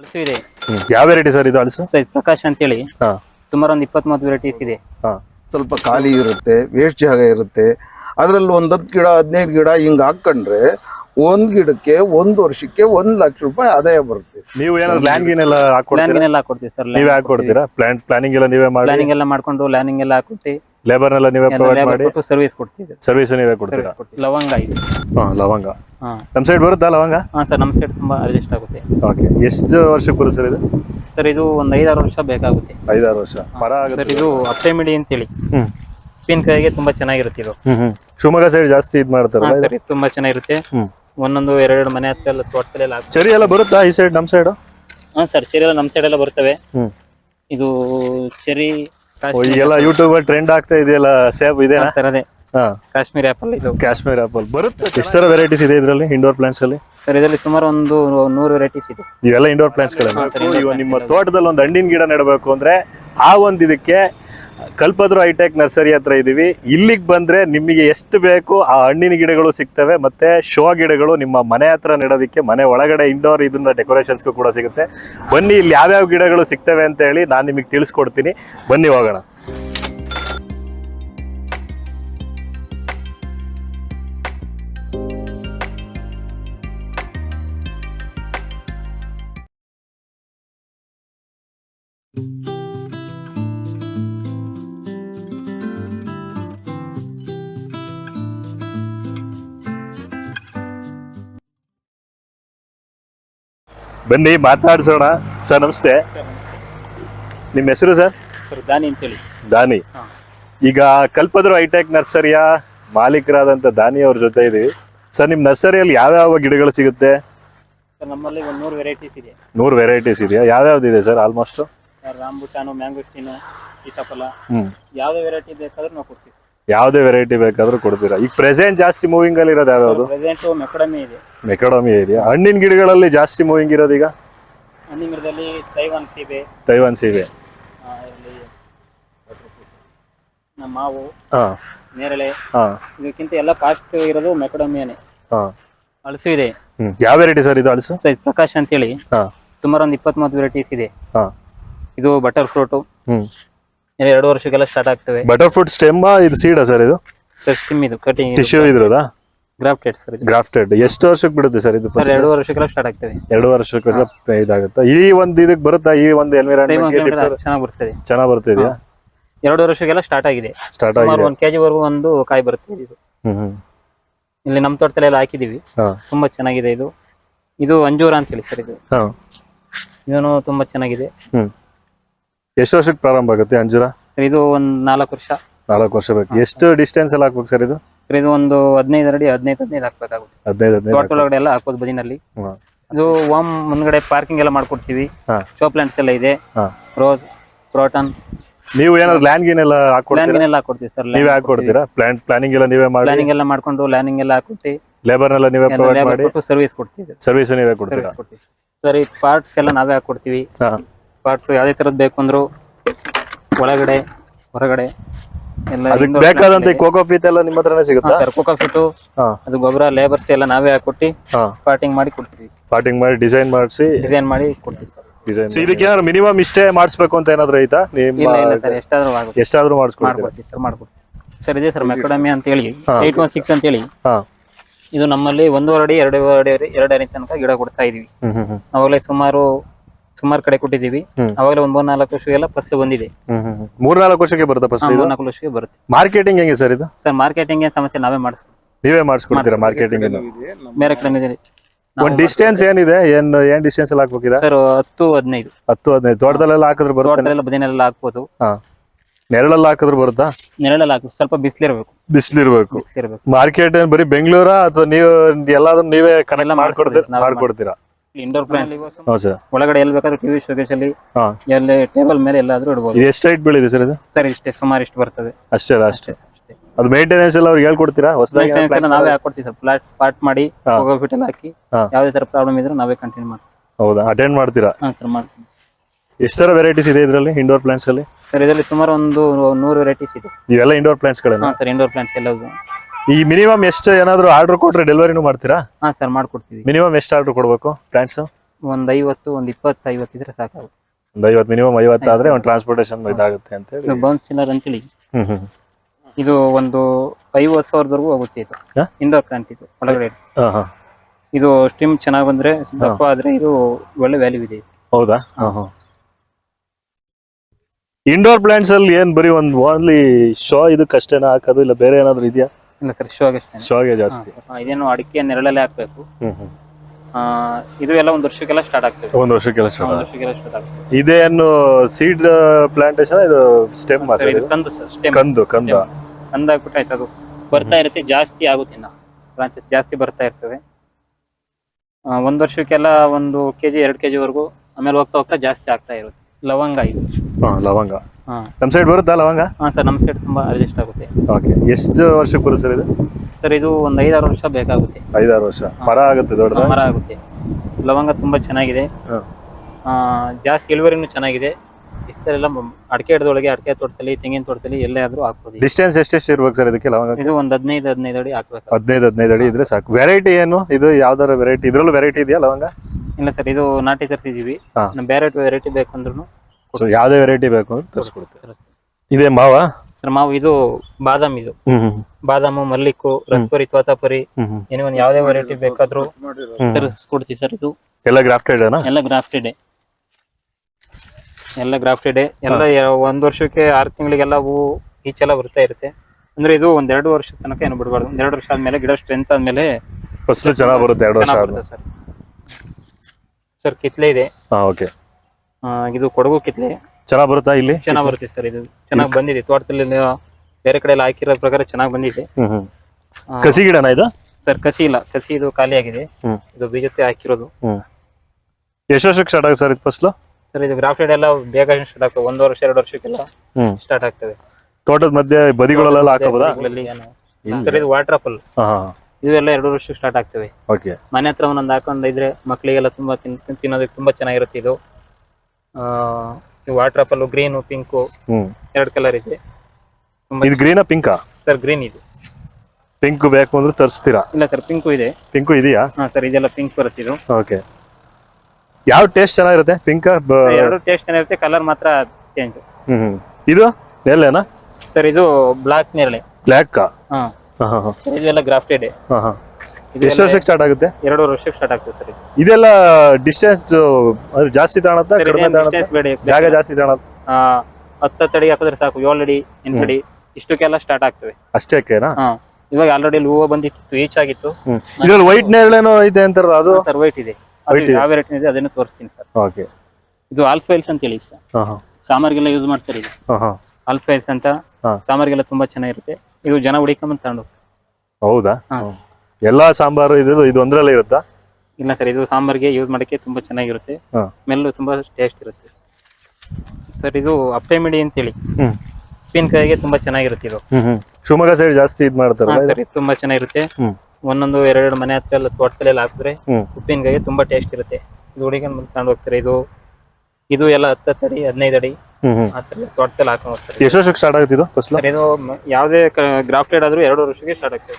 ಹಳಸು ಇದೆ. ಯಾವ variety sir ಇದು ಹಲಸು ಸರ್ ಇದು ಪ್ರಕಾಶ್ ಅಂತ ಹೇಳಿ ಸುಮಾರು ಒಂದು ಇಪ್ಪತ್ಮೂವತ್ತು ವೆರೈಟೀಸ್ ಇದೆ. ಹಾ. ಸ್ವಲ್ಪ ಖಾಲಿ ಇರುತ್ತೆ ವೇಸ್ಟ್ ಜಾಗ ಇರುತ್ತೆ. ಅದರಲ್ಲಿ ಒಂದು ಹತ್ತು ಗಿಡ ಹದಿನೈದು ಗಿಡ ಹಿಂಗೆ ಹಾಕೊಂಡ್ರೆ ಒಂದು ಗಿಡಕ್ಕೆ ಒಂದು ವರ್ಷಕ್ಕೆ ಒಂದು ಲಕ್ಷ ರೂಪಾಯಿ ಆದಾಯ ಬರುತ್ತೆ. ನೀವು ಏನಾದ್ರು ಲ್ಯಾಂಡ್ ಹಾಕೊಡ್ತೀರಾ? ಪ್ಲಾನಿಂಗ್ ಎಲ್ಲ ಹಾಕೊಡ್ತೀವಿ ಸರ್ ನೀವೇ ಹಾಕೊಡ್ತೀರಾ? ಪ್ಲಾಂಟ್ ಪ್ಲಾನಿಂಗ್ ಎಲ್ಲ ನೀವೇ ಮಾಡಿ? ಪ್ಲಾನಿಂಗ್ ಎಲ್ಲ ಮಾಡ್ಕೊಂಡು ಲ್ಯಾನಿಂಗ್ ಎಲ್ಲ ಹಾಕೊಟ್ಟು ಲೇಬರ್ನೆಲ್ಲ ನೀವೇ ಪ್ರೊವೈಡ್ ಮಾಡಿ. ಸರ್ವಿಸ್ ಕೊಡ್ತೀವಿ ಸರ್ವಿಸ್ ನೀವೇ ಕೊಡ್ತೀರಾ? ಲವಂಗ ಇದೆ. ಹಾ ಲವಂಗ. ಹಾ. ನಮ್ಮ ಸೈಡ್ ಬರುತ್ತಾ ಲವಂಗ? ಹಾ ಸರ್ ನಮ್ಮ ಸೈಡ್ ತುಂಬಾ ಅಡ್ಜಸ್ಟ್ ಆಗುತ್ತೆ. ಓಕೆ ಎಷ್ಟು ವರ್ಷಕ್ಕೆ ಬರುತ್ತೆ ಸರ್ ಇದು? ಸರ್ ಇದು ಒಂದು ಐದಾರು ವರ್ಷ ಬೇಕಾಗುತ್ತೆ. ಐದಾರು ವರ್ಷ. ಮರ ಆಗುತ್ತೆ ಸರ್ ಇದು ಅಪ್ಟೆಮಿಡಿ ಅಂತೇಳಿ. ಹ್ಮ್. ಕೈಗೆ ತುಂಬಾ ಚೆನ್ನಾಗಿರುತ್ತೆ ಇದು. ಶಿವಮೊಗ್ಗ ಸೈಡ್ ಜಾಸ್ತಿ ಇದು ಮಾಡ್ತಾರೆ ಸರ್ ಇದು ತುಂಬಾ ಚೆನ್ನಾಗಿರುತ್ತೆ. ಒಂದೊಂದು ಎರಡು ಮನೆ ಹತ್ರ ಎಲ್ಲ ತೋಟದಲ್ಲೆಲ್ಲ ಚರಿ ಎಲ್ಲ ಬರುತ್ತಾ ಈ ಸೈಡ್ ನಮ್ಮ ಸೈಡ್ ಹಾ ಸರ್ ಚರಿ ಎಲ್ಲ ನಮ್ಮ ಸೈಡೆಲ್ಲ ಬರ್ತವೆ. ಹ್ಮ್. ಇದು ಚೆರಿ ಈಗೆಲ್ಲ ಯೂಟ್ಯೂಬ್ ಟ್ರೆಂಡ್ ಆಗ್ತಾ ಇದೆಯಲ್ಲ ಸೇಬ್ ಇದೆ ಸರ್ ಅದೇ. ಹಾ. ಆಪಲ್ ಇದು. ಕಾಶ್ಮೀರ್ ಆಪಲ್ ಬರುತ್ತೆ ಎಷ್ಟು ಥರ ವೆರೈಟೀಸ್ ಇದೆ ಇದರಲ್ಲಿ ಇಂಡೋರ್ ಪ್ಲಾಂಟ್ಸ್ ಅಲ್ಲಿ? ಸರ್ ಇದರಲ್ಲಿ ಸುಮಾರು ಒಂದು ನೂರು ವೆರೈಟೀಸ್ ಇದೆ. ಇವೆಲ್ಲ ಇಂಡೋರ್ ಪ್ಲಾಂಟ್ಸ್ ಇವಾಗ ನಿಮ್ಮ ತೋಟದಲ್ಲಿ ಒಂದು ಹಣ್ಣಿನ ಗಿಡ ನೆಡಬೇಕು ಅಂದ್ರೆ ಆ ಒಂದು ಇದಕ್ಕೆ ಕಲ್ಪದ್ರು ಹೈಟೆಕ್ ನರ್ಸರಿ ಹತ್ರ ಇದೀವಿ. ಇಲ್ಲಿಗೆ ಬಂದ್ರೆ ನಿಮಗೆ ಎಷ್ಟು ಬೇಕು ಆ ಹಣ್ಣಿನ ಗಿಡಗಳು ಸಿಗ್ತವೆ, ಮತ್ತೆ ಶೋ ಗಿಡಗಳು ನಿಮ್ಮ ಮನೆ ಹತ್ರ ನೆಡೋದಕ್ಕೆ, ಮನೆ ಒಳಗಡೆ ಇಂಡೋರ್ ಇದನ್ನ ಡೆಕೋರೇಷನ್ಸ್ಗೂ ಕೂಡ ಸಿಗುತ್ತೆ. ಬನ್ನಿ, ಇಲ್ಲಿ ಯಾವ್ಯಾವ ಗಿಡಗಳು ಸಿಗ್ತವೆ ಅಂತ ಹೇಳಿ ನಾನು ನಿಮಗೆ ತಿಳಿಸ್ಕೊಡ್ತೀನಿ. ಬನ್ನಿ ಹೋಗೋಣ. ಬನ್ನಿ ಮಾತಾಡ್ಸೋಣ. ಸರ್ ನಮಸ್ತೆ. ನಿಮ್ಮ ಹೆಸರು ಸರ್? ದಾನಿ ದಾನಿ ಅಂತೇಳಿ. ದಾನಿ. ಈಗ ಕಲ್ಪದ್ರು ಹೈಟೆಕ್ ನರ್ಸರಿಯ ಮಾಲೀಕರಾದಂಥ ದಾನಿ ಅವ್ರ ಜೊತೆ ಇದೀವಿ. ಸರ್ ನಿಮ್ಮ ನರ್ಸರಿಯಲ್ಲಿ ಯಾವ್ಯಾವ ಗಿಡಗಳು ಸಿಗುತ್ತೆ? ಸರ್ ನಮ್ಮಲ್ಲಿ ಒಂದು ನೂರು ವೆರೈಟೀಸ್ ಇದೆ. ನೂರು ವೆರೈಟೀಸ್ ಇದೆಯಾ? ಯಾವ್ಯಾವ್ದು ಇದೆ ಸರ್ ಆಲ್ಮೋಸ್ಟ್ ರಾಂಬುಟಾನು ಮ್ಯಾಂಗೋಸ್ಟಿನು ಸೀತಾಫಲ. ಯಾವುದೇ ವೆರೈಟಿ ಬೇಕಾದ್ರೂ ನಾವು ಕೊಡ್ತೀವಿ. ಯಾವುದೇ ವೆರೈಟಿ ಬೇಕಾದ್ರೂ ಕೊಡ್ತೀರಾ? ಈಗ ಪ್ರೆಸೆಂಟ್ ಜಾಸ್ತಿ ಮೂವಿಂಗ್ ಅಲ್ಲಿ ಇರೋದು ಯಾವ್ಯಾವುದು ಪ್ರೆಸೆಂಟು ಮೆಕಡಮಿ ಇದೆ. ಮೆಕಡಮಿ ಏರಿಯಾ ಹಣ್ಣಿನ ಗಿಡಗಳಲ್ಲಿ ಜಾಸ್ತಿ ಮೂವಿಂಗ್ ಇರೋದು ಈಗ? ಹಣ್ಣಿಮರದಲ್ಲಿ ತೈವಾನ್ ಸೀಬೆ. ತೈವಾನ್ ಸೀಬೆ. ಆ, ಇಲ್ಲಿ ನಮ್ಮ ಮಾವು ಹಾ. ನೇರಳೆ ಹಾ. ಇದಕ್ಕಿಂತ ಎಲ್ಲ ಕಾಸ್ಟ್ ಇರೋದು ಮೆಕಡಮಿಯನೇ ಹಾ. ಹಲಸು ಇದೆ. ಹ್ಮ್. ಯಾವ ವೆರೈಟಿ ಸರ್ ಇದು ಅಳಸು ಸರ್ ಇದು ಪ್ರಕಾಶ್ ಅಂತೇಳಿ. ಹಾ. ಸುಮಾರು ಒಂದು ಇಪ್ಪತ್ಮೂವತ್ತು ವೆರೈಟೀಸ್ ಇದೆ. ಹಾ. ಇದು ಬಟರ್ ಫ್ರೂಟು ಹ್ಮ್. ಎರಡು ವರ್ಷಕ್ಕೆಲ್ಲ ಸ್ಟಾರ್ಟ್ ಆಗ್ತವೆ. ಬಟರ್ ಫ್ರೂಟ್ ಸ್ಟೆಮ್ ಇದು ಸೀಡಾ ಸರ್ ಇದು? ಸರ್ ಸಿಮ್ ಇದು ಕಟಿಂಗ್ ಟಿಶ್ಯೂ ಇದ್ರದಾ? ಗ್ರಾಫ್ಟೆಡ್ ಸರ್ ಇದು. ಗ್ರಾಫ್ಟೆಡ್ ಎಷ್ಟು ವರ್ಷಕ್ಕೆ ಬಿಡುತ್ತೆ ಸರ್ ಇದು ಸರ್ ಎರಡು ವರ್ಷಕ್ಕೆಲ್ಲ ಸ್ಟಾರ್ಟ್ ಆಗ್ತವೆ. ಎರಡು ವರ್ಷಕ್ಕೆ ಇದಾಗುತ್ತೆ? ಈ ಒಂದು ಇದಕ್ಕೆ ಬರುತ್ತಾ? ಈ ಒಂದು ಎಲ್ಮಿರಾ ಚೆನ್ನಾಗಿ ಬರ್ತದೆ. ಚೆನ್ನಾಗಿ ಬರ್ತಿದೆಯಾ? ಎರಡು ವರ್ಷಕ್ಕೆಲ್ಲ ಸ್ಟಾರ್ಟ್ ಆಗಿದೆ. ಸ್ಟಾರ್ಟ್ ಆಗಿದೆ. ಒಂದು ಕೆಜಿ ವರೆಗೂ ಒಂದು ಕಾಯಿ ಬರುತ್ತೆ ಇದು. ಹ್ಮ್ ಹ್ಮ್. ಇಲ್ಲಿ ನಮ್ಮ ತೋಟದಲ್ಲೆಲ್ಲ ಹಾಕಿದೀವಿ. ಹಾ. ತುಂಬಾ ಚೆನ್ನಾಗಿದೆ ಇದು. ಇದು ಅಂಜೂರ ಅಂತ ಹೇಳಿ ಸರ್ ಇದು. ಇದನ್ನು ತುಂಬಾ ಚೆನ್ನಾಗಿದೆ. ಹ್ಮ್. ಎಷ್ಟು ವರ್ಷಕ್ಕೆ ಪ್ರಾರಂಭ ಆಗುತ್ತೆ ಅಂಜೂರ? ಸರ್ ಇದು ಒಂದು ನಾಲ್ಕು ವರ್ಷ. ನಾಲ್ಕು ವರ್ಷ ಬೇಕು. ಎಷ್ಟು ಡಿಸ್ಟೆನ್ಸ್ ಎಲ್ಲ ಹಾಕ್ಬೇಕು ಸರ್ ಇದು? ಸರ್ ಇದು ಒಂದು ಹದಿನೈದು ಅಡಿ ಹದಿನೈದು ಹದಿನೈದು ಹಾಕ್ಬೇಕಾಗುತ್ತೆ. ಹದಿನೈದು ಹದಿನೈದು ತೋಟದೊಳಗಡೆ ಎಲ್ಲ ಹಾಕೋದು ಬದಿನಲ್ಲಿ. ಅದು ಇದು ಓಮ್ ಮುಂದ್ಗಡೆ ಪಾರ್ಕಿಂಗ್ ಎಲ್ಲ ಮಾಡ್ಕೊಡ್ತೀವಿ. ಶೋ ಪ್ಲಾಂಟ್ಸ್ ಎಲ್ಲ ಇದೆ. ರೋಸ್ ಕ್ರೋಟನ್ ನೀವು ಏನಾದ್ರು ಲ್ಯಾಂಡ್ ಗೀನ್ ಎಲ್ಲ ಹಾಕೊಡ್ತೀರಾ ಪ್ಲಾನಿಂಗ್ ಎಲ್ಲ ಹಾಕೊಡ್ತೀವಿ ಸರ್ ನೀವೇ ಹಾಕೊಡ್ತೀರಾ ಪ್ಲಾಂಟ್ ಪ್ಲಾನಿಂಗ್ ಎಲ್ಲ ನೀವೇ ಮಾಡಿ? ಪ್ಲಾನಿಂಗ್ ಎಲ್ಲ ಮಾಡ್ಕೊಂಡು ಲ್ಯಾನಿಂಗ್ ಎಲ್ಲ ಹಾಕೊಟ್ಟು ಎಲ್ಲ ನೀವೇ ಪ್ರೊವೈಡ್ ಲೇಬರ್ ಮಾಡಿ? ಸರ್ವಿಸ್ ಕೊಡ್ತೀವಿ. ಸರ್ವಿಸ್ ನೀವೇ ಕೊಡ್ತೀರಾ? ಸರ್ ಈ ಪಾರ್ಟ್ಸ್ ಎಲ್ಲ ನಾವೇ ಹಾಕೊಡ್ತೀವಿ ಹಾ. ಪಾರ್ಟ್ಸ್ ಯಾವುದೇ ತರದ್ ಬೇಕು ಅಂದ್ರು ಒಳಗಡೆ ಹೊರಗಡೆ ಎಲ್ಲ ಅದಕ್ಕೆ ಬೇಕಾದಂತ ಕೋಕೋ ಪೀತ್ ಎಲ್ಲ ನಿಮ್ಮ ಹತ್ರನೇ ಸಿಗುತ್ತಾ? ಸರ್ ಕೋಕೋ ಫಿಟ್ಟು ಹಾ. ಅದು ಗೊಬ್ಬರ ಲೇಬರ್ಸ್ ಎಲ್ಲ ನಾವೇ ಹಾಕೊಟ್ಟು ಹಾ. ಪಾರ್ಟಿಂಗ್ ಮಾಡಿ ಕೊಡ್ತೀವಿ. ಪಾರ್ಟಿಂಗ್ ಮಾಡಿ ಡಿಸೈನ್ ಮಾಡಿಸಿ? ಡಿಸೈನ್ ಮಾಡಿ ಕೊಡ್ತೀವಿ ಸರ್. ಡಿಸೈನ್ ಇದಕ್ಕೆ ಏನಾದ್ರು ಮಿನಿಮಮ್ ಇಷ್ಟೇ ಮಾಡಿಸ್ಬೇಕು ಅಂತ ಏನಾದ್ರು ಐತಾ? ಇಲ್ಲ ಇಲ್ಲ ಸರ್ ಎಷ್ಟಾದ್ರೂ ಆಗುತ್ತೆ. ಎಷ್ಟಾದ್ರೂ ಮಾಡಿಸ್ಕೊಡ್ತೀರಾ? ಮಾಡ್ಕೊಡ್ತೀವಿ ಸರ್ ಮಾಡ್ಕೊಡ್ತೀವಿ. ಸರ್ ಇದೆ ಸರ್ ಮೆಕಡಮಿ ಅಂತ ಹೇಳಿ. ಏಟ್ ಒನ್ ಸಿಕ್ಸ್ ಅಂತ ಹೇಳಿ. ಹಾ. ಇದು ನಮ್ಮಲ್ಲಿ ಒಂದೂವರೆ ಅಡಿ ಎರಡೂವರೆ ಅಡಿ ಎರಡು ಅಡಿ ತನಕ ಗಿಡ ಕೊಡ್ತಾ ಇದೀವಿ. ಹ್ಮ್ ಹ್ಮ್ ಸುಮಾರು ಸುಮಾರು ಕಡೆ ಕೊಟ್ಟಿದ್ದೀವಿ. ಹ್ಮ್. ಅವಾಗಲೇ ಒಂದ್ ಮೂರ್ನಾಲ್ಕು ವರ್ಷಗೆಲ್ಲ ಫಸ್ಟ್ ಬಂದಿದೆ. ಮೂರ್ನಾಲ್ಕು ವರ್ಷಕ್ಕೆ ಬರುತ್ತೆ ಫಸ್ಟ್ ಇದು? ಮೂರ್ನಾಲ್ಕು ವರ್ಷಕ್ಕೆ ಬರುತ್ತೆ. ಮಾರ್ಕೆಟಿಂಗ್ ಹೆಂಗೆ ಸರ್ ಇದು? ಸರ್ ಮಾರ್ಕೆಟಿಂಗ್ ಏನ್ ಸಮಸ್ಯೆ ನಾವೇ ಮಾಡಿಸ್ತೀವಿ ನೀವೇ ಮಾಡಿಸ್ಕೊಡ್ತೀರಾ ಮಾರ್ಕೆಟಿಂಗ್ ಬೇರೆ ಕಡೆ ಒಂದ್ ಡಿಸ್ಟೆನ್ಸ್ ಏನಿದೆ? ಏನ್ ಏನ್ ಡಿಸ್ಟೆನ್ಸ್ ಎಲ್ಲ ಹಾಕ್ಬೇಕಿದೆ? ಸರ್ ಹತ್ತು ಹದಿನೈದು. ಹತ್ತು ಹದಿನೈದು. ತೋಟದಲ್ಲೆಲ್ಲ ಹಾಕಿದ್ರೆ ಬರುತ್ತೆ? ತೋಟದಲ್ಲೆಲ್ಲ ಬದಿನೆಲ್ಲ ಹಾಕ್ಬೋದು. ಹಾ. ನೆರಳಲ್ಲಿ ಹಾಕಿದ್ರೆ ಬರುತ್ತಾ? ನೆರಳಲ್ಲಿ ಹಾಕ್ಬೇಕು ಸ್ವಲ್ಪ ಬಿಸಿಲಿರ್ಬೇಕು. ಬಿಸಿಲಿರ್ಬೇಕು. ಬಿಸಿಲಿರ್ಬೇಕು. ಮಾರ್ಕೆಟ್ ಏನ್ ಬರೀ ಬೆಂಗಳೂರ ಅಥವಾ ನೀವು ಎಲ್ಲಾದ್ರೂ ನೀವೇ ಕನೆಕ್ಟ್ ಎಲ್ಲ ಮಾಡ್ಕೊಡ್ತೀರಾ? ನಾವೇ ಮಾಡ್ಕೊಡ್ತೀರಾ. ಇಂಡೋರ್ ಪ್ಲಾಂಟ್ಸ್ ಹೌದು ಸರ್. ಒಳಗಡೆ ಎಲ್ಲಿ ಬೇಕಾದ್ರೂ ಟಿವಿ ಶೋಕೇಸ್ ಅಲ್ಲಿ ಹಾ. ಎಲ್ಲಿ ಟೇಬಲ್ ಮೇಲೆ ಎಲ್ಲಾದ್ರೂ ಇಡಬಹುದು ಇದು ಎಷ್ಟು ಹೈಟ್ ಬೆಳಿದೆ ಸರ್ ಇದು? ಸರ್ ಇಷ್ಟೇ ಸುಮಾರು ಇಷ್ಟು ಬರ್ತದೆ. ಅಷ್ಟೇ ಅಲ್ಲ ಅಷ್ಟೇ. ಅಷ್ಟೇ ಅಷ್ಟೇ. ಅದು ಮೇಂಟೆನೆನ್ಸ್ ಎಲ್ಲ ಅವ್ರಿಗೆ ಹೇಳ್ಕೊಡ್ತೀರಾ? ಹೊಸದಾಗಿ Maintenance ಎಲ್ಲ ನಾವೇ ಹಾಕೊಡ್ತೀವಿ ಸರ್. ಪ್ಲಾಟ್ ಪಾರ್ಟ್ ಮಾಡಿ ಹಾ. ಹೋಗೋ ಫಿಟ್ ಎಲ್ಲ ಹಾಕಿ ಹಾ. ಯಾವುದೇ ತರ ಪ್ರಾಬ್ಲಮ್ ಇದ್ರೂ ನಾವೇ ಕಂಟಿನ್ಯೂ ಮಾಡ್ತೀವಿ. ಹೌದಾ? ಅಟೆಂಡ್ ಮಾಡ್ತೀರಾ? ಹಾಂ ಸರ್ ಮಾಡ್ತೀವಿ. ಎಷ್ಟು ಥರ ವೆರೈಟೀಸ್ ಇದೆ ಇದರಲ್ಲಿ ಇಂಡೋರ್ ಪ್ಲಾಂಟ್ಸ್ ಅಲ್ಲಿ? ಸರ್ ಇದರಲ್ಲಿ ಸುಮಾರು ಒಂದು ನೂರು ವೆರೈಟೀಸ್ ಇದೆ. ಇವೆಲ್ಲ ಇಂಡೋರ್ ಪ್ಲಾಂಟ್ಸ್ ಗಳನ್ನ ಹಾಂ ಸರ್ ಇಂಡೋರ್ ಪ್ಲಾಂಟ್ಸ್ ಎಲ್ಲದು. ಈ ಮಿನಿಮಮ್ ಎಷ್ಟು ಏನಾದ್ರು ಆರ್ಡರ್ ಕೊಟ್ರೆ ಡೆಲಿವರಿನೂ ಮಾಡ್ತೀರಾ? ಹಾ ಸರ್ ಮಾಡ್ಕೊಡ್ತೀವಿ. ಮಿನಿಮಮ್ ಎಷ್ಟು ಆರ್ಡರ್ ಕೊಡ್ಬೇಕು ಪ್ಲಾಂಟ್ಸ್ ಒಂದ್ ಐವತ್ತು ಒಂದ್ ಇಪ್ಪತ್ತು ಐವತ್ತು ಇದ್ರೆ ಸಾಕು ಒಂದ್ ಐವತ್ತು ಮಿನಿಮಮ್ ಐವತ್ತು ಆದ್ರೆ ಒಂದು ಟ್ರಾನ್ಸ್ಪೋರ್ಟೇಷನ್ ಇದಾಗುತ್ತೆ ಅಂತ ಹೇಳಿ. ಬೌನ್ಸ್ ಚಿಲ್ಲರ್ ಅಂತೇಳಿ ಹ್ಮ್ ಹ್ಮ್ ಇದು ಒಂದು ಐವತ್ತು ಸಾವಿರದವರೆಗೂ ಹೋಗುತ್ತೆ ಇದು. ಹಾ? ಇಂಡೋರ್ ಪ್ಲಾಂಟ್ ಇದು ಒಳಗಡೆ. ಹಾ ಹಾ. ಇದು ಸ್ಟಿಮ್ ಚೆನ್ನಾಗಿ ಬಂದ್ರೆ ದಪ್ಪ ಆದ್ರೆ ಇದು ಒಳ್ಳೆ ವ್ಯಾಲ್ಯೂ ಇದೆ. ಹೌದಾ? ಇಂಡೋರ್ ಪ್ಲಾಂಟ್ಸ್ ಅಲ್ಲಿ ಏನ್ ಬರೀ ಒಂದ್ ಓನ್ಲಿ ಶೋ ಇದಕ್ಕಷ್ಟೇನಾ? ಹಾಕೋದು ಇಲ್ಲ ಬೇರೆ ಏನಾದ್ರು ಇದೆಯಾ? ಇಲ್ಲ ಸರ್ ಶೋಗೆ ಅಷ್ಟೇ ಜಾಸ್ತಿ. ಇದೇನು ಅಡಿಕೆ ನೆರಳಲ್ಲೇ ಹಾಕ್ಬೇಕು. ಹ್ಮ್ ಹ್ಮ್. ಆ, ಇದು ಎಲ್ಲ ಒಂದು ವರ್ಷಕ್ಕೆಲ್ಲ ಸ್ಟಾರ್ಟ್ ಆಗ್ತದೆ. ಒಂದ್ ವರ್ಷ ಕೆಲಸ ಒಂದು ವರ್ಷಕ್ಕೆಲ್ಲ ಸ್ಟಾರ್ಟ್ ಆಗ್ತದೆ. ಇದೇನು ಸೀಡ್ ಪ್ಲಾಂಟೇಶನ್ ಇದು ಸ್ಟೆಮ್ ಸರ್, ಇದು ಕಂದು ಸರ್ ಸ್ಟೆಮ್ ಕಂದು ಕಂದ. ಕಂದು ಹಾಕ್ಬಿಟ್ರೆ ಆಯ್ತು ಅದು. ಬರ್ತಾ ಇರುತ್ತೆ ಜಾಸ್ತಿ ಆಗುತ್ತೆ ಇನ್ನ ಬ್ರಾಂಚಸ್ ಜಾಸ್ತಿ ಬರ್ತಾ ಇರ್ತವೆ. ಆ, ಒಂದ್ ವರ್ಷಕ್ಕೆಲ್ಲ ಒಂದು ಕೆಜಿ ಎರಡು ಕೆಜಿ ವರೆಗೂ ಆಮೇಲೆ ಹೋಗ್ತಾ ಹೋಗ್ತಾ ಜಾಸ್ತಿ ಆಗ್ತಾ ಇರುತ್ತೆ. ಲವಂಗ ಇದು. ಹಾ ಲವಂಗ. ಹಾ. ನಮ್ ಸೈಡ್ ಬರುತ್ತಾ ಲವಂಗ ಹಾಂ ಸರ್ ನಮ್ಮ ಸೈಡ್ ತುಂಬಾ ಅಡ್ಜಸ್ಟ್ ಆಗುತ್ತೆ. ಓಕೆ ಎಷ್ಟು ವರ್ಷಕ್ಕೆ ಬರುತ್ತೆ ಸರ್ ಇದು? ಸರ್ ಇದು ಒಂದು ಐದಾರು ವರ್ಷ ಬೇಕಾಗುತ್ತೆ. ಐದಾರು ವರ್ಷ. ಮರ ಆಗುತ್ತೆ ದೊಡ್ಡ ಮರ ಆಗುತ್ತೆ. ಲವಂಗ ತುಂಬ ಚೆನ್ನಾಗಿದೆ. ಆ, ಜಾಸ್ತಿ ಇಳುವರಿನೂ ಚೆನ್ನಾಗಿದೆ. ಇಷ್ಟೆಲ್ಲ ಅಡಿಕೆ ಹಿಡ್ದೊಳಗೆ ಅಡಿಕೆ ತೋಟದಲ್ಲಿ ತೆಂಗಿನ ತೋಟದಲ್ಲಿ ಎಲ್ಲೇ ಆದ್ರೂ ಹಾಕ್ಬೋದು. ಡಿಸ್ಟೆನ್ಸ್ ಎಷ್ಟೆಷ್ಟು ಇರ್ಬೇಕು ಸರ್ ಇದಕ್ಕೆ ಲವಂಗ ಇದು ಒಂದು ಹದಿನೈದು ಹದಿನೈದು ಅಡಿ ಹಾಕ್ಬೇಕು. ಹದಿನೈದು ಹದಿನೈದು ಅಡಿ ಇದ್ರೆ ಸಾಕು. ವೆರೈಟಿ ಏನು? ಇದು ಯಾವ್ದಾರ ವೆರೈಟಿ ಇದ್ರಲ್ಲೂ ವೆರೈಟಿ ಇದೆಯಾ ಲವಂಗ? ಇಲ್ಲ ಸರ್ ಇದು ನಾಟಿ ತರ್ತಿದೀವಿ ಬೇರೆ ವೆರೈಟಿ ಬೇಕಂದ್ರೂ ಸೊ ಯಾವ್ದೇ ವೆರೈಟಿ ಬೇಕು ಅಂತ ತರಿಸ್ಕೊಡುತ್ತೆ ಇದೇ ಮಾವ? ಸರ್ ಮಾವು ಇದು ಬಾದಾಮ್ ಇದು. ಹ್ಮ್ ಬಾದಾಮು ಮಲ್ಲಿಕ್ಕು ರಸ್ಪರಿ ತೋತಾಪುರಿ ಹ್ಮ್ ಹ್ಮ್. ಏನೋ ಒಂದ್ ಯಾವ್ದೇ ವೆರೈಟಿ ಬೇಕಾದ್ರೂ. ತರಿಸ್ಕೊಡ್ತೀವಿ ಸರ್ ಇದು. ಎಲ್ಲ ಗ್ರಾಫ್ಟೆಡ್ ಎಲ್ಲ ಗ್ರಾಫ್ಟೆಡ್ ಎಲ್ಲ ಗ್ರಾಫ್ಟೆಡ್ ಎಲ್ಲ ಒಂದ್ ವರ್ಷಕ್ಕೆ ಆರು ತಿಂಗಳಿಗೆಲ್ಲ ಹೂವು ಈಚೆಲ್ಲ ಬರ್ತಾ ಇರುತ್ತೆ. ಅಂದ್ರೆ ಇದು ಒಂದ್ ಎರಡು ವರ್ಷ ತನಕ ಏನು ಬಿಡಬಾರ್ದು. ಒಂದ್ ಎರಡು ವರ್ಷ ಆದ್ಮೇಲೆ ಗಿಡ ಸ್ಟ್ರೆಂತ್ ಆದ್ಮೇಲೆ ಫಸ್ಟ್ ಚೆನ್ನಾಗಿ ಬರುತ್ತೆ ಎರಡು ವರ್ಷ ಸರ್. ಸರ್ ಕಿತ್ಲೆ ಇದೆ. ಓಕೆ ಇದು ಕೊಡಗು ಕಿತ್ಲೆ. ಚೆನ್ನಾಗಿ ಬರುತ್ತಾ ಇಲ್ಲಿ? ಚೆನ್ನಾಗ್ ಬರುತ್ತೆ ಸರ್ ಇದು. ಚೆನ್ನಾಗಿ ಬಂದಿದೆ. ತೋಟದಲ್ಲಿ ನೀವು ಬೇರೆ ಕಡೆ ಎಲ್ಲ ಹಾಕಿರೋ ಪ್ರಕಾರ ಚೆನ್ನಾಗಿ ಬಂದಿದೆ. ಕಸಿ ಗಿಡನ ಇದು? ಸರ್ ಕಸಿ ಇಲ್ಲ. ಕಸಿ ಇದು ಖಾಲಿ ಆಗಿದೆ. ಇದು ಬೀಜತೆ ಹಾಕಿರೋದು. ಎಷ್ಟು ವರ್ಷಕ್ಕೆ ಸ್ಟಾರ್ಟ್ ಆಗುತ್ತೆ ಸರ್ ಇದು ಫಸಲು? ಸರ್ ಇದು ಗ್ರಾಫ್ಟೆಡ್ ಎಲ್ಲ ಬೇಗ ಸ್ಟಾರ್ಟ್ ಆಗ್ತದೆ. ಒಂದು ವರ್ಷ ಎರಡು ವರ್ಷಕ್ಕೆಲ್ಲ ಸ್ಟಾರ್ಟ್ ಆಗ್ತವೆ ತೋಟದ ಮಧ್ಯೆ ಬದಿಗಳಲ್ಲೆಲ್ಲ ಹಾಕಬಹುದು? ಸರ್ ಇದು ವಾಟರ್ ಆಪಲ್ ಇವೆಲ್ಲ ಎರಡು ವರ್ಷಕ್ಕೆ ಸ್ಟಾರ್ಟ್ ಆಗ್ತವೆ. ಮನೆ ಹತ್ರ ಒಂದೊಂದು ಹಾಕೊಂಡಿದ್ರೆ ಮಕ್ಕಳಿಗೆಲ್ಲ ತುಂಬಾ ತಿನ್ ತಿನ್ನೋದಕ್ಕೆ ತುಂಬಾ ಚೆನ್ನಾಗಿರುತ್ತೆ ಇದು. ವಾಟರ್ ಆಪಲ್ ಗ್ರೀನು ಪಿಂಕು ಹ್ಮ್. ಎರಡು ಕಲರ್ ಇದೆ. ತುಂಬಾ ಇದು ಗ್ರೀನಾ ಪಿಂಕಾ? ಸರ್ ಗ್ರೀನ್ ಇದೆ. ಪಿಂಕ್ ಬೇಕು ಅಂದ್ರೆ ತರಿಸ್ತೀರಾ? ಇಲ್ಲ ಸರ್ ಪಿಂಕು ಇದೆ. ಪಿಂಕು ಇದೆಯಾ? ಹಾ ಸರ್ ಇದೆಲ್ಲ ಪಿಂಕ್ ಬರುತ್ತೆ ಇದು. ಓಕೆ ಯಾವ ಟೇಸ್ಟ್ ಚೆನ್ನಾಗಿರುತ್ತೆ? ಪಿಂಕ್ ಎರಡು ಟೇಸ್ಟ್ ಚೆನ್ನಾಗಿರುತ್ತೆ ಕಲರ್ ಮಾತ್ರ ಚೇಂಜ್ ಹ್ಮ್. ಇದು? ನೇರಳೆನಾ? ಸರ್ ಇದು ಬ್ಲಾಕ್ ನೇರಳೆ. ಬ್ಲ್ಯಾಕ್ ಹಾ. ಹಾ ಹಾ ಹಾ. ಇದೆಲ್ಲ ಗ್ರಾಫ್ಟೆಡ್ ಹಾ ಹಾ. ಇದು ಎಷ್ಟು ವರ್ಷಕ್ಕೆ ಸ್ಟಾರ್ಟ್ ಆಗುತ್ತೆ? ಎರಡು ವರ್ಷಕ್ಕೆ ಸ್ಟಾರ್ಟ್ ಆಗುತ್ತೆ ಸರಿ ಇದೆಲ್ಲ ಡಿಸ್ಟೆನ್ಸ್ ಜಾಸ್ತಿ ತಾಣತ್ತ ಕಡಿಮೆ ತಾಣತ್ತ ಜಾಗ ಜಾಸ್ತಿ ತಾಣತ್ತ ಹತ್ತು ಹತ್ತು ಅಡಿ ಹಾಕಿದ್ರೆ ಸಾಕು. ಏಳು ಅಡಿ ಎಂಟು ಅಡಿ ಇಷ್ಟಕ್ಕೆಲ್ಲ ಸ್ಟಾರ್ಟ್ ಆಗ್ತವೆ. ಅಷ್ಟೇನಾ ಇವಾಗ ಆಲ್ರೆಡಿ ಹೂವು ಬಂದಿತ್ತು ಈಚ್ ಆಗಿತ್ತು. ಇದ್ರಲ್ಲಿ ವೈಟ್ ನೇರಳೆನೋ ಇದೆ ಅಂತಾರಲ್ಲ ಅದು? ಸರ್ ವೈಟ್ ಇದೆ. ಯಾವ ವೆರೈಟಿ ಇದೆ ಅದನ್ನು ತೋರಿಸ್ತೀನಿ ಸರ್. ಓಕೆ. ಇದು ಆಲ್ಫೈಲ್ಸ್ ಅಂತ ಹೇಳಿ ಸರ್. ಸಾಮಾರಿಗೆಲ್ಲ ಯೂಸ್ ಮಾಡ್ತಾರೆ ಇದು. ಆಲ್ಫೈಲ್ಸ್ ಅಂತ. ಸಾಮಾರಿಗೆಲ್ಲ ತುಂಬಾ ಚೆನ್ನಾಗಿರುತ್ತೆ. ಇದು ಜನ ಹುಡಿಕೊಂಬಂದು ತಗೊಂಡು ಹೋಗ್ತಾರೆ. ಹೌದಾ. ಎಲ್ಲಾ ಸಾಂಬಾರು ಇದು ಇದು ಒಂದ್ರಲ್ಲೇ ಇರುತ್ತಾ? ಇಲ್ಲ ಸರ್ ಇದು ಸಾಂಬಾರ್ಗೆ ಯೂಸ್ ಮಾಡಕ್ಕೆ ತುಂಬಾ ಚೆನ್ನಾಗಿರುತ್ತೆ. ಹಾ. ಸ್ಮೆಲ್ ತುಂಬಾ ಟೇಸ್ಟ್ ಇರುತ್ತೆ. ಸರ್ ಇದು ಅಪ್ಪೆ ಮಿಡಿ ಅಂತೇಳಿ. ಹ್ಮ್. ಉಪ್ಪಿನಕಾಯಿಗೆ ತುಂಬಾ ಚೆನ್ನಾಗಿರುತ್ತೆ ಇದು. ಹ್ಮ್ ಹ್ಮ್. ಶಿವಮೊಗ್ಗ ಸೈಡ್ ಜಾಸ್ತಿ ಇದ್ ಮಾಡ್ತಾರೆ ಮಾಡ್ತಾರಲ್ಲ ಸರ್ ಇದು ತುಂಬಾ ಚೆನ್ನಾಗಿರುತ್ತೆ. ಹ್ಮ್. ಒಂದೊಂದು ಎರಡೆರಡು ಮನೆ ಹತ್ರ ಎಲ್ಲ ತೋಟದಲ್ಲಿ ಹಾಕಿದ್ರೆ ಹ್ಮ್. ಉಪ್ಪಿನಕಾಯಿಗೆ ತುಂಬಾ ಟೇಸ್ಟ್ ಇರುತ್ತೆ. ಇದು ಹುಡುಗನ್ ಬಂದು ತಗೊಂಡು ಹೋಗ್ತಾರೆ ಇದು. ಇದು ಎಲ್ಲ ಹತ್ತತ್ತು ಅಡಿ ಹದಿನೈದು ಅಡಿ ಹ್ಮ್ ಹ್ಮ್. ಆ ಥರ ತೋಟದಲ್ಲಿ ಹಾಕೊಂಡು ಹೋಗ್ತಾರೆ. ಎಷ್ಟು ವರ್ಷಕ್ಕೆ ಸ್ಟಾರ್ಟ್ ಆಗುತ್ತೆ ಇದು ಫಸಲು? ಸರ್ ಇದು ಮ- ಯಾವುದೇ ಗ್ರಾಫ್ಟೆಡ್ ಆದ್ರೂ ಎರಡು ವರ್ಷಕ್ಕೆ ಸ್ಟಾರ್ಟ್ ಆಗ್ತದೆ.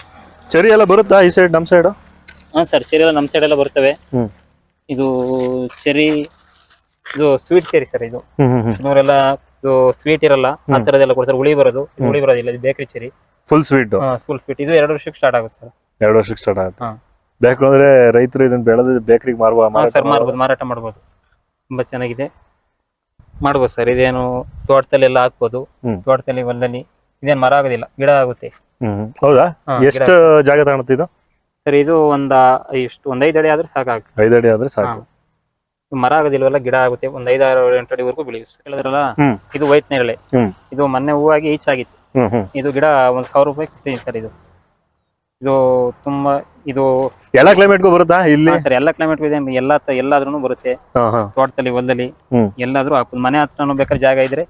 ಚರಿ ಎಲ್ಲ ಬರುತ್ತಾ ಈ ಸೈಡ್ ನಮ್ ಸೈಡ್ ಹಾಂ ಸರ್ ಚೆರಿ ಎಲ್ಲ ನಮ್ಮ ಸೈಡ್ ಎಲ್ಲ ಬರ್ತವೆ. ಇದು ಚೆರಿ ಇದು ಸ್ವೀಟ್ ಚೆರಿ ಸರ್ ಇದು. ಇವರೆಲ್ಲ ಇದು ಸ್ವೀಟ್ ಇರಲ್ಲ ಆ ತರದೆಲ್ಲ ಕೊಡ್ತಾರೆ. ಹುಳಿ ಬರೋದು ಇದು ಹುಳಿ ಬರೋದಿಲ್ಲ ಇದು bakery cherry. Full sweet full sweet ಇದು ಎರಡು ವರ್ಷಕ್ಕೆ ಸ್ಟಾರ್ಟ್ ಆಗುತ್ತೆ ಸರ್. ಎರಡು ವರ್ಷಕ್ಕೆ ಸ್ಟಾರ್ಟ್ ಆಗುತ್ತೆ. ಹಾಂ. ಬೇಕು ಅಂದ್ರೆ ರೈತರು ಇದನ್ನ ಬೆಳೆದು ಬೇಕರಿಗೆ ಮಾರುವ ಸರ್ ಮಾರ್ಬೋದು ಮಾರಾಟ ಮಾಡ್ಬೋದು. ತುಂಬಾ ಚೆನ್ನಾಗಿದೆ. ಮಾಡ್ಬೋದು ಸರ್ ಇದೇನು ತೋಟದಲ್ಲಿ ಎಲ್ಲ ಹಾಕ್ಬೋದು. ತೋಟದಲ್ಲಿ ಹೊಲದಲ್ಲಿ ಇದೇನು ಮರ ಆಗೋದಿಲ್ಲ ಗಿಡ ಆಗುತ್ತೆ. ಹ್ಮ್. ಹೌದಾ? ಹಾ, ಎಷ್ಟು ಜಾಗ ತಗೊಳುತ್ತೆ ಇದು? ಸರ್ ಇದು ಒಂದ ಇಷ್ಟು ಒಂದ್ ಐದು ಅಡಿ ಆದ್ರೆ ಸಾಕು ಐದು ಅಡಿ ಆದ್ರೆ ಸಾಕು. ಮರ ಆಗೋದಿಲ್ವಲ್ಲ ಗಿಡ ಆಗುತ್ತೆ ಒಂದ್ ಐದಾರು ಎಂಟು ಅಡಿವರೆಗೂ ಬೆಳೆಯುತ್ತೆ ಹೇಳಿದ್ರಲ್ಲ ಹ್ಮ್. ಇದು ವೈಟ್ ನೇರಳೆ. ಹ್ಮ್. ಇದು ಮೊನ್ನೆ ಹೂವಾಗಿ ಈಚಾಗಿತ್ತು. ಹ್ಮ್ ಹ್ಮ್. ಇದು ಗಿಡ ಒಂದ್ ಸಾವಿರ ರೂಪಾಯಿ ಕೊಡ್ತೀನಿ ಸರ್ ಇದು. ಇದು ತುಂಬಾ ಇದು ಎಲ್ಲ ಕ್ಲೈಮೇಟ್ಗೂ ಬರುತ್ತಾ ಇಲ್ಲಿ? ಸರ್ ಎಲ್ಲ ಕ್ಲೈಮೇಟ್ ಇದೆ. ಎಲ್ಲ ಎಲ್ಲಾದ್ರೂ ಬರುತ್ತೆ. ಹಾ ಹಾ. ತೋಟದಲ್ಲಿ ಹೊಲದಲ್ಲಿ ಹ್ಮ್. ಎಲ್ಲಾದ್ರೂ ಹಾಕುದು ಮನೆ ಹತ್ರನೂ ಬೇಕಾದ್ರೆ ಜಾಗ ಇದ್ರೆ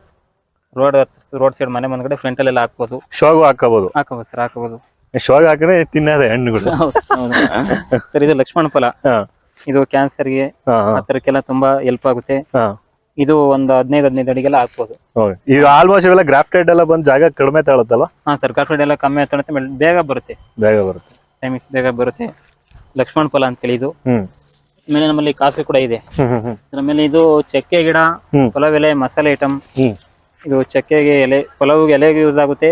ರೋಡ್ ರೋಡ್ ಸೈಡ್ ಮನೆ ಮುಂದ್ಗಡೆ ಫ್ರಂಟ್ ಅಲ್ಲಿ ಹಾಕ್ಬೋದು. ಶೋಗು ಹಾಕಬಹುದು ಹಾಕಬಹುದು ಸರ್ ಹಾಕಬಹುದು ಶೋಗ್ ಹಾಕಿದ್ರೆ ತಿನ್ನದೆ ಹಣ್ಣುಗಳು. ಸರ್ ಇದು ಲಕ್ಷ್ಮಣ ಫಲ. ಇದು ಕ್ಯಾನ್ಸರ್ಗೆ ಆ ಥರಕ್ಕೆಲ್ಲ ತುಂಬಾ ಹೆಲ್ಪ್ ಆಗುತ್ತೆ. ಇದು ಒಂದು ಹದಿನೈದು ಹದಿನೈದು ಅಡಿಗೆಲ್ಲ ಹಾಕ್ಬೋದು. ಈಗ ಆಲ್ಮೋಸ್ಟ್ ಎಲ್ಲ ಗ್ರಾಫ್ಟೆಡ್ ಎಲ್ಲ ಬಂದ್ ಜಾಗ ಕಡಿಮೆ ತಗೊಳುತ್ತಲ್ಲ ಹಾ ಸರ್ ಗ್ರಾಫ್ಟೆಡ್ ಎಲ್ಲ ಕಮ್ಮಿ ಆಗ್ತಾನೆ ಬೇಗ ಬರುತ್ತೆ. ಬೇಗ ಬರುತ್ತೆ. ಟೈಮಿಂಗ್ಸ್ ಬೇಗ ಬರುತ್ತೆ. ಲಕ್ಷ್ಮಣ ಫಲ ಅಂತೇಳಿ ಇದು. ಹ್ಮ್. ಆಮೇಲೆ ನಮ್ಮಲ್ಲಿ ಕಾಫಿ ಕೂಡ ಇದೆ. ಆಮೇಲೆ ಇದು ಚಕ್ಕೆ ಗಿಡ ಎಲೆ ಮಸಾಲೆ ಐಟಮ್ ಇದು ಚಕ್ಕೆಗೆ ಎಲೆ ಪಲಾವ್ಗೆ ಎಲೆಗೆ ಯೂಸ್ ಆಗುತ್ತೆ.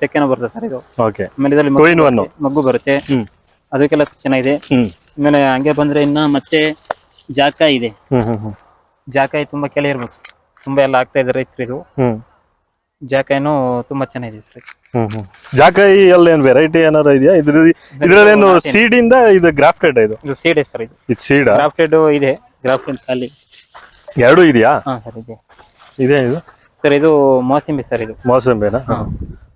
ಚಕ್ಕೆನ ಬರುತ್ತೆ ಸರ್ ಇದು. ಓಕೆ. ಆಮೇಲೆ ಇದರಲ್ಲಿ ಮಗ್ಗು ಬರುತ್ತೆ. ಮಗ್ಗು ಬರುತ್ತೆ. ಹ್ಮ್. ಅದಕ್ಕೆಲ್ಲ ಚೆನ್ನಾಗಿದೆ. ಹ್ಮ್. ಆಮೇಲೆ ಹಂಗೆ ಬಂದ್ರೆ ಇನ್ನ ಮತ್ತೆ ಜಾಕಾಯಿ ಇದೆ. ಹ್ಮ್ ಹ್ಮ್ ಹ್ಮ್. ಜಾಕಾಯಿ ತುಂಬಾ ಕೆಳ ಇರ್ಬೇಕು. ತುಂಬಾ ಎಲ್ಲ ಆಗ್ತಾ ಇದ್ರೆ ರೈತರು ಇದು. ಹ್ಮ್. ಜಾಕಾಯಿನೂ ತುಂಬಾ ಚೆನ್ನಾಗಿದೆ ಸರ್. ಹ್ಮ್ ಹ್ಮ್. ಜಾಕಾಯಿ ಅಲ್ಲಿ ಏನ್ ವೆರೈಟಿ ಏನಾರ ಇದೆಯಾ? ಇದ್ರ ಇದ್ರಲ್ಲೇನು ಸೀಡ್ ಇಂದ ಇದು ಗ್ರಾಫ್ಟೆಡ್ ಇದು? ಇದು ಸೀಡ್ ಸರ್ ಇದು. ಇದು ಸೀಡ್ ಗ್ರಾಫ್ಟೆಡ್ ಇದೆ. ಗ್ರಾಫ್ಟೆಡ್ ಖಾಲಿ ಎರಡು ಇದೆಯಾ? ಹಾ ಸರ್ ಇದೆ. ಇದೆ ಇದು ಸರ್ ಇದು ಮೋಸಂಬಿ ಸರ್ ಇದು. ಮೋಸಂಬಿನಾ?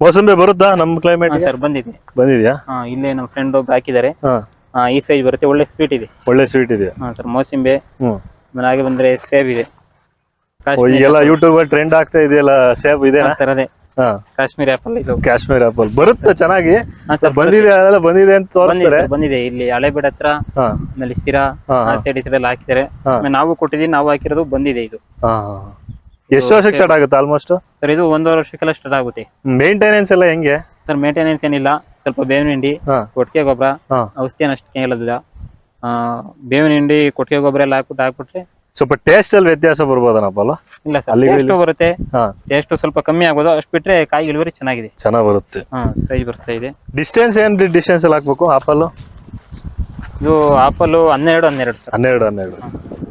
ಮೋಸಂಬಿ ಬರುತ್ತಾ ನಮ್ಮ ಕ್ಲೈಮೇಟ್ ಸರ್ ಬಂದಿದೆ. ಬಂದಿದ್ಯಾ? ಹಾ ಇಲ್ಲೇ ನಮ್ಮ ಫ್ರೆಂಡ್ ಒಬ್ಬ ಹಾಕಿದ್ದಾರೆ. ಹಾ. ಹಾ ಈ ಸೈಜ್ ಬರುತ್ತೆ ಒಳ್ಳೆ ಸ್ವೀಟ್ ಇದೆ. ಒಳ್ಳೆ ಸ್ವೀಟ್ ಇದೆ ಹಾ ಸರ್ ಮೋಸಂಬಿ. ಹ್ಮ್. ಆಮೇಲೆ ಹಾಗೆ ಬಂದ್ರೆ ಸೇಬ್ ಇದೆ. ಓ, ಕಾಶ್ಮೀರಿ ಈಗೆಲ್ಲ ಯೂಟ್ಯೂಬ್ ಟ್ರೆಂಡ್ ಆಗ್ತಾ ಇದೆಯಲ್ಲ ಸೇಬ್ ಇದೆ ಸರ್ ಅದೇ. ಹಾ. ಕಾಶ್ಮೀರಿ ಆಪಲ್ ಇದು. ಕಾಶ್ಮೀರ್ ಆಪಲ್ ಬರುತ್ತೆ ಚೆನ್ನಾಗಿ? ಹಾ ಸರ್ ಬಂದಿದೆ ಅದೆಲ್ಲ ಬಂದಿದೆ ಅಂತ ಬಂದಿದೆ ತೋರಿಸ್ತಾರೆ sir, ಬಂದಿದೆ. ಇಲ್ಲಿ ಹಳೆಬೇಡ ಹತ್ರ ಹಾ. ಆಮೇಲೆ ಸಿರಾ ಆ ಸೈಡ್ ಈ ಸೈಡ್ ಎಲ್ಲ ಹಾಕಿದ್ದಾರೆ. ಆಮೇಲೆ ನಾವು ಕೊಟ್ಟಿದ್ದೀವಿ ನಾವು ಹಾಕಿರೋದು ಬಂದಿದೆ ಇದು. ಹಾ. ಎಷ್ಟು ವರ್ಷಕ್ಕೆ ಸ್ಟಾರ್ಟ್ ಆಗುತ್ತೆ ಆಲ್ಮೋಸ್ಟ್ ಸರ್ ಇದು ಒಂದೂವರೆ ವರ್ಷಕ್ಕೆಲ್ಲ ಸ್ಟಾರ್ಟ್ ಆಗುತ್ತೆ. ಮೇಂಟೆನೆನ್ಸ್ ಎಲ್ಲ ಹೆಂಗೆ? ಸರ್ ಮೇಂಟೆನೆನ್ಸ್ ಏನಿಲ್ಲ. ಸ್ವಲ್ಪ ಬೇವಿನ ಹಿಂಡಿ ಹಾ. ಕೊಟ್ಟಿಗೆ ಗೊಬ್ಬರ ಹಾ. ಔಷಧಿ ಏನು ಅಷ್ಟೇ ಹೇಳೋದಿಲ್ಲ ಆ, ಬೇವಿನ ಹಿಂಡಿ ಕೊಟ್ಟಿಗೆ ಗೊಬ್ಬರ ಎಲ್ಲ ಹಾಕ್ಬಿಟ್ಟು ಹಾಕ್ಬಿಟ್ರೆ ಸ್ವಲ್ಪ ಟೇಸ್ಟ್ ಅಲ್ಲಿ ವ್ಯತ್ಯಾಸ ಬರ್ಬೋದನಪ್ಪ ಅಲ್ಲ ಇಲ್ಲ ಸರ್ ಅಲ್ಲಿಗೆ ಟೇಸ್ಟ್ ಬರುತ್ತೆ. ಹಾ. ಟೇಸ್ಟ್ ಸ್ವಲ್ಪ ಕಮ್ಮಿ ಆಗೋದು ಅಷ್ಟು ಬಿಟ್ರೆ ಕಾಯಿ ಇಳುವರಿ ಚೆನ್ನಾಗಿದೆ. ಚೆನ್ನಾಗ್ ಬರುತ್ತೆ. ಹಾ ಸೈಜ್ ಬರ್ತಾ ಇದೆ. ಡಿಸ್ಟೆನ್ಸ್ ಏನ್ ಡಿಸ್ಟೆನ್ಸ್ ಅಲ್ಲಿ ಹಾಕ್ಬೇಕು? ಆಪಲ್ ಇದು ಆಪಲ್ ಹನ್ನೆರಡು ಹನ್ನೆರಡು ಸರ್. ಹನ್ನೆರಡು ಹನ್ನೆರಡು.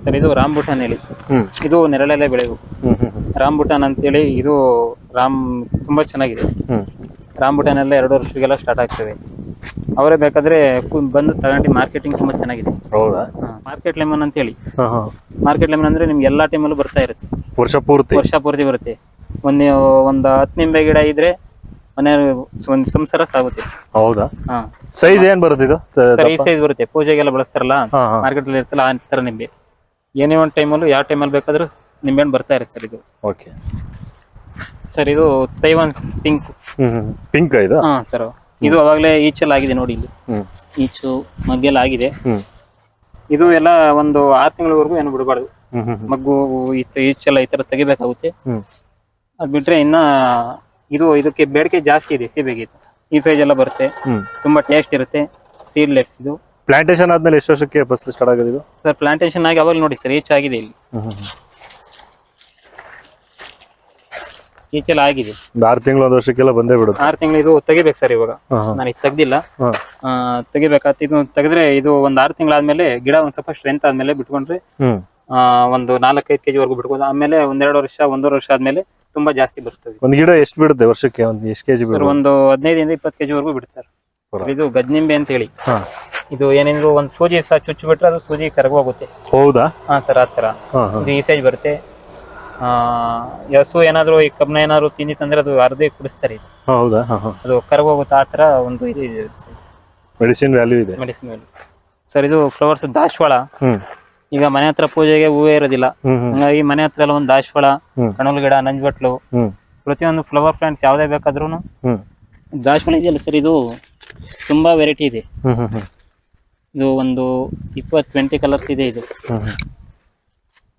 ಸರ್ ಇದು ರಾಮ್ಬುಟಾನ್ ಹೇಳಿ. ಹ್ಮ್. ಇದು ನೆರಳಲ್ಲೇ ಬೆಳೆಯು ಹ್ಮ್ ಹ್ಮ್ ಹ್ಮ್. ಹೇಳಿ ಅಂತೇಳಿ ಇದು ರಾಮ್ ತುಂಬಾ ಚೆನ್ನಾಗಿದೆ. ಹ್ಮ್. ರಾಂಬುಟಾನ್ ಎಲ್ಲ ಎರಡು ವರ್ಷಕ್ಕೆಲ್ಲ ಸ್ಟಾರ್ಟ್ ಆಗ್ತವೆ ಅವರೇ ಬೇಕಾದ್ರೆ ಕು- ಬಂದು ತಗೊಂಡು ಮಾರ್ಕೆಟಿಂಗ್ ತುಂಬಾ ಚೆನ್ನಾಗಿದೆ. ಹೌದಾ? ಮಾರ್ಕೆಟ್ ಲೆಮನ್ ಅಂತ ಹೇಳಿ ಹಾ ಹಾ. ಮಾರ್ಕೆಟ್ ಲೆಮನ್ ಅಂದ್ರೆ ನಿಮ್ಗೆ ಎಲ್ಲಾ ಟೈಮಲ್ಲೂ ಬರ್ತಾ ಇರುತ್ತೆ. ವರ್ಷ ಪೂರ್ತಿ? ವರ್ಷ ಪೂರ್ತಿ ಬರುತ್ತೆ. ಒಂದು ಒಂದು ಹತ್ತು ನಿಂಬೆ ಗಿಡ ಇದ್ರೆ ಮನೆ ಒಂದು ಸಂಸಾರ ಸಾಗುತ್ತೆ. ಹೌದಾ? ಹಾ. ಸೈಜ್ ಏನ್ ಬರುತ್ತೆ ಇದು? ತ- ಸರ್ ಈ ಸೈಜ್ ಬರುತ್ತೆ. ಪೂಜೆಗೆಲ್ಲ ಬಳಸ್ತಾರಲ್ಲ? ಹಾ ಹಾ. ಮಾರ್ಕೆಟ್ ಅಲ್ಲಿ ಇರ್ತಲ್ಲ ಆ ತರ ನಿಂಬೆ. ಏನೇ ಒಂದು ಟೈಮಲ್ಲೂ ಯಾವ ಟೈಮಲ್ಲಿ ಬೇಕಾದರೂ ನಿಂಬೆಹಣ್ಣು ಬರ್ತಾ ಇರುತ್ತೆ ಸರ್ ಇದು. ಓಕೆ ಸರ್ ಇದು ತೈವಾನ್ ಪಿಂಕ್. ಹ್ಮ್ ಪಿಂಕ್ ಇದು? ಹಾ ಸರ್. ಇದು ಅವಾಗಲೇ ಈಚೆಲ್ಲ ಆಗಿದೆ ನೋಡಿ ಇಲ್ಲಿ. ಹ್ಮ್. ಈಚು ಮಗ್ಗೆಲ್ಲ ಆಗಿದೆ. ಹ್ಮ್. ಇದು ಎಲ್ಲ ಒಂದು ಆರು ತಿಂಗಳವರೆಗೂ ಏನು ಬಿಡಬಾರ್ದು. ಹ್ಮ್ ಹ್ಮ್ ಮಗ್ಗು ಈ ತ- ಈಚೆಲ್ಲ ಈ ತರ ತೆಗಿಬೇಕಾಗುತ್ತೆ. ಹ್ಮ್. ಅದ್ ಬಿಟ್ರೆ ಇನ್ನ ಇದು ಇದಕ್ಕೆ ಬೇಡಿಕೆ ಜಾಸ್ತಿ ಇದೆ ಸೀಬೆಗೆ. ಇದು. ಈ ಸೈಜ್ ಎಲ್ಲ ಬರುತ್ತೆ. ಹ್ಮ್. ತುಂಬಾ ಟೇಸ್ಟ್ ಇರುತ್ತೆ. ಸೀಡ್ಲೆಟ್ಸ್ ಇದು. ಪ್ಲಾಂಟೇಶನ್ ಆದ್ಮೇಲೆ ಎಷ್ಟು ವರ್ಷಕ್ಕೆ ಫಸ್ಟ್ ಸ್ಟಾರ್ಟ್ ಆಗೋದು ಇದು? ಸರ್ ಪ್ಲಾಂಟೇಶನ್ ಆಗಿ ಅವಾಗ ನೋಡಿ ಸರ್ ಇಲ್ಲಿ. ಹ್ಮ್ ಹ್ಮ್ ಹ್ಮ್. ಈಚೆಲ್ಲ ಆಗಿದೆ. ಆರು ತಿಂಗಳು ಒಂದು ವರ್ಷಕ್ಕೆಲ್ಲ ಬಂದೇ ಬಿಡುತ್ತೆ. ಆರು ತಿಂಗಳು ಇದು ತೆಗಿಬೇಕು ಸರ್ ಇವಾಗ. ನಾನು ಇದು ತೆಗ್ದಿಲ್ಲ. ತೆಗಿಬೇಕಾಗ್ತದೆ ಇದು ತೆಗೆದ್ರೆ ಇದು ಒಂದ್ ಆರು ತಿಂಗಳಾದ್ಮೇಲೆ ಗಿಡ ಒಂದ್ ಸ್ವಲ್ಪ ಸ್ಟ್ರೆಂತ್ ಆದ್ಮೇಲೆ ಬಿಟ್ಕೊಂಡ್ರೆ ಒಂದು ನಾಲ್ಕೈದು ಕೆಜಿ ವರೆಗೂ ಬಿಟ್ಬೋದು ಆಮೇಲೆ ಒಂದೆರಡು ವರ್ಷ ಒಂದೂವರೆ ವರ್ಷ ಆದ್ಮೇಲೆ ತುಂಬಾ ಜಾಸ್ತಿ ಬರ್ತದೆ. ಒಂದು ಗಿಡ ಎಷ್ಟು ಬಿಡುತ್ತೆ ವರ್ಷಕ್ಕೆ? ಒಂದು ಎಷ್ಟು ಕೆಜಿ ಒಂದು ಹದಿನೈದರಿಂದ ಇಪ್ಪತ್ತು ಕೆಜಿ ವರೆಗೂ ಬಿಡ್ತಾರೆ. ಇದು ಗಜ್ನಿಂಬೆ ಅಂತ ಹೇಳಿ ಇದು ಏನಿದ್ರು ಒಂದು ಸೂಜಿ ಸಹ ಚುಚ್ಚು ಬಿಟ್ರೆ ಅದು ಸೂಜಿ ಕರಗೋಗುತ್ತೆ ಹೌದಾ? ಹಾ ಸರ್ ಆ ಥರ. ಹಾ ಇದು ಈ ಸೈಜ್ ಬರುತ್ತೆ. ಆ ಹಸು ಏನಾದ್ರು ಈ ಕಬ್ಬನ ಏನಾದ್ರು ತಿಂದಿತ್ತಂದ್ರೆ ಅದು ಅರ್ಧ ಕುಡಿಸ್ತಾರೆ ಇದು. ಹೌದಾ? ಅದು ಕರಗೋಗುತ್ತೆ ಆ ತರ ಒಂದು ಇದು ಇದೆ ಮೆಡಿಸಿನ್ ವ್ಯಾಲ್ಯೂ ಇದೆ. ಮೆಡಿಸಿನ್ ವ್ಯಾಲ್ಯೂ ಸರ್ ಇದು ಫ್ಲವರ್ಸ್ ದಾಶವಾಳ. ಈಗ ಮನೆ ಹತ್ರ ಪೂಜೆಗೆ ಹೂವೇ ಇರೋದಿಲ್ಲ. ಹಂಗಾಗಿ ಮನೆ ಹತ್ರ ಎಲ್ಲ ಒಂದು ದಾಶವಾಳ. ಕಣಲ್ ಗಿಡ ನಂಜುಬಟ್ಲು. ಪ್ರತಿಯೊಂದು ಫ್ಲವರ್ ಪ್ಲಾಂಟ್ಸ್ ಯಾವುದೇ ಬೇಕಾದ್ರೂ ದಾಶವಾಳ ದಾಸವಾಳ ಇದೆಯಲ್ಲ ಸರ್ ಇದು ತುಂಬಾ ವೆರೈಟಿ ಇದೆ. ಹ್ಮ್ ಹ್ಮ್ ಹ್ಮ್. ಇದು ಒಂದು ಇಪ್ಪತ್ತು ಟ್ವೆಂಟಿ ಕಲರ್ಸ್ ಇದೆ ಇದು. ಹ್ಮ್ ಹ್ಮ್.